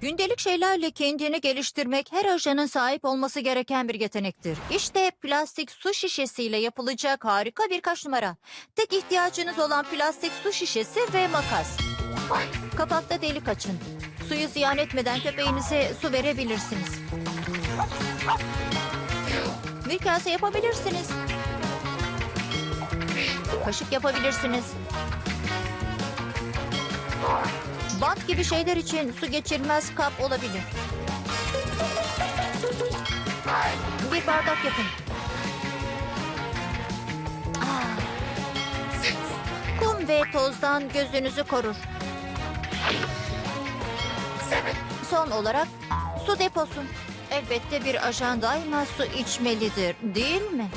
Gündelik şeylerle kendini geliştirmek her ajanın sahip olması gereken bir yetenektir. İşte plastik su şişesiyle yapılacak harika birkaç numara. Tek ihtiyacınız olan plastik su şişesi ve makas. Kapakta delik açın. Suyu ziyan etmeden köpeğinize su verebilirsiniz. Bir kase yapabilirsiniz. Kaşık yapabilirsiniz. Bant gibi şeyler için su geçirmez kap olabilir. Bir bardak yapın. Ah. Kum ve tozdan gözünüzü korur. Son olarak su deposu. Elbette bir ajan daima su içmelidir, değil mi?